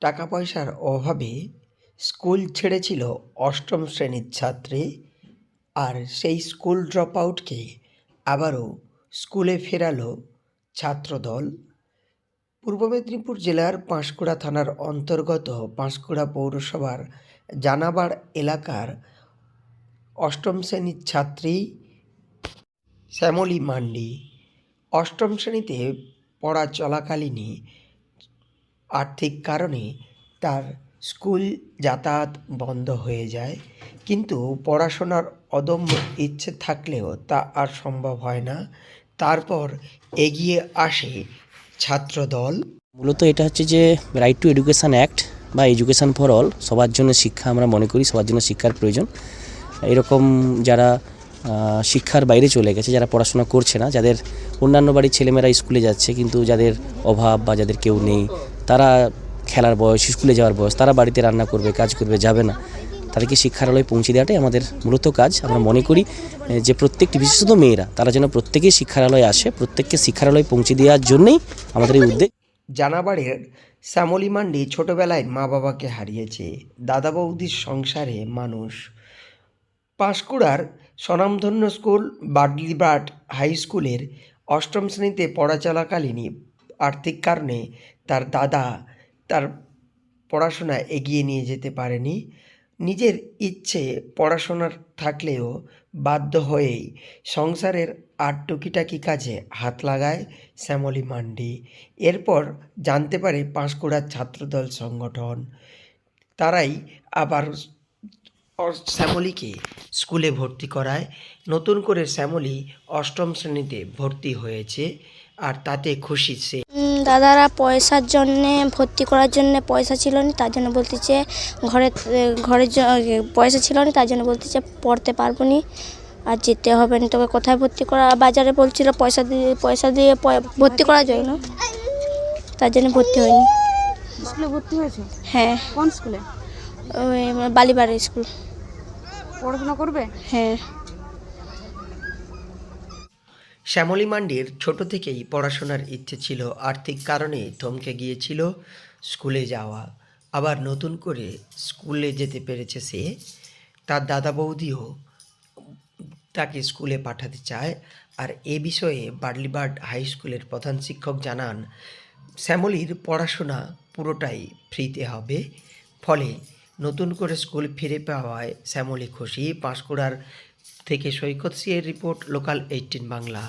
টাকা পয়সার অভাবে স্কুল ছেড়েছিল অষ্টম শ্রেণির ছাত্রী আর সেই স্কুল ড্রপ আউটকে আবারও স্কুলে ফেরালো ছাত্রদল। পূর্ব মেদিনীপুর জেলার পাঁশকুড়া থানার অন্তর্গত পাঁশকুড়া পৌরসভার জানাবার এলাকার অষ্টম শ্রেণির ছাত্রী শ্যামলী মান্ডি অষ্টম শ্রেণীতে পড়া চলাকালীনই আর্থিক কারণে তার স্কুল যাতায়াত বন্ধ হয়ে যায়। কিন্তু পড়াশোনার অদম্য ইচ্ছে থাকলেও তা আর সম্ভব হয় না। তারপর এগিয়ে আসে ছাত্রদল। মূলত এটা হচ্ছে যে রাইট টু এডুকেশান অ্যাক্ট বা এডুকেশান ফর অল সবার জন্য শিক্ষা আমরা মনে করি, সবার জন্য শিক্ষার প্রয়োজন। এরকম যারা শিক্ষার বাইরে চলে গেছে, যারা পড়াশোনা করছে না, যাদের অন্যান্য বাড়ির ছেলেমেয়েরা স্কুলে যাচ্ছে, কিন্তু যাদের অভাব বা যাদের কেউ নেই তারা খেলার বয়স, স্কুলে যাওয়ার বয়স, তারা বাড়িতে রান্না করবে, কাজ করবে, যাবে না। তাদেরকে শিক্ষালয়ে পৌঁছে দেওয়াটাই আমাদের মূলত কাজ। আমরা মনে করি যে প্রত্যেকটি বিশেষত মেয়েরা, তারা যেন প্রত্যেকেই শিক্ষালয়ে আসে, প্রত্যেককে শিক্ষালয়ে পৌঁছে দেওয়ার জন্যই আমাদের এই উদ্যোগ জানাবাড়ের শ্যামলী মান্ডি ছোটোবেলায় মা বাবাকে হারিয়েছে। দাদা বৌদির সংসারে মানুষ। পাঁশকুড়ার স্বনামধন্য স্কুল বাডলিবাট হাই স্কুলের অষ্টম শ্রেণীতে পড়া চলাকালীনই আর্থিক কারণে তার দাদা তার পড়াশোনা এগিয়ে নিয়ে যেতে পারেনি। নিজের ইচ্ছে পড়াশোনার থাকলেও বাধ্য হয়েই সংসারের আর টুকিটাকি কাজে হাত লাগায় শ্যামলী মান্ডি। এরপর জানতে পারে পাঁশকুড়ার ছাত্রদল সংগঠন। তারাই আবার শ্যামলীকে স্কুলে ভর্তি করায়। নতুন করে শ্যামলী অষ্টম শ্রেণীতে ভর্তি হয়েছে আর তাতে খুশি সে দাদারা পয়সার জন্যে ভর্তি করার জন্য পয়সা ছিল না তার জন্য বলতেছে ঘরে ঘরের পয়সা ছিল না তার জন্য বলতেছে পড়তে পারব নি আর যেতে হবে না। তোকে কোথায় ভর্তি করা বাজারে বলছিল পয়সা দিয়ে পয়সা দিয়ে ভর্তি করার জন্য। তার জন্য ভর্তি হয়নি। স্কুলে ভর্তি হয়েছে? হ্যাঁ। কোন স্কুলে? ওই বালিবাড়ি স্কুল। পড়াশোনা করবে? হ্যাঁ। শ্যামলী মান্ডির ছোট থেকেই পড়াশোনার ইচ্ছে ছিল। আর্থিক কারণে থমকে গিয়েছিল স্কুলে যাওয়া। আবার নতুন করে স্কুলে যেতে পেরেছে সে। তার দাদা বৌদিও তাকে স্কুলে পাঠাতে চায়। আর এ বিষয়ে বার্লিবার্ড হাই স্কুলের প্রধান শিক্ষক জানান, শ্যামলীর পড়াশোনা পুরোটাই ফ্রিতে হবে। ফলে নতুন করে স্কুল ফিরে পাওয়ায় শ্যামলী খুশি। পাঁশকুড়ার থেকে সৈকত সিয়ের রিপোর্ট, লোকাল এইটিন বাংলা।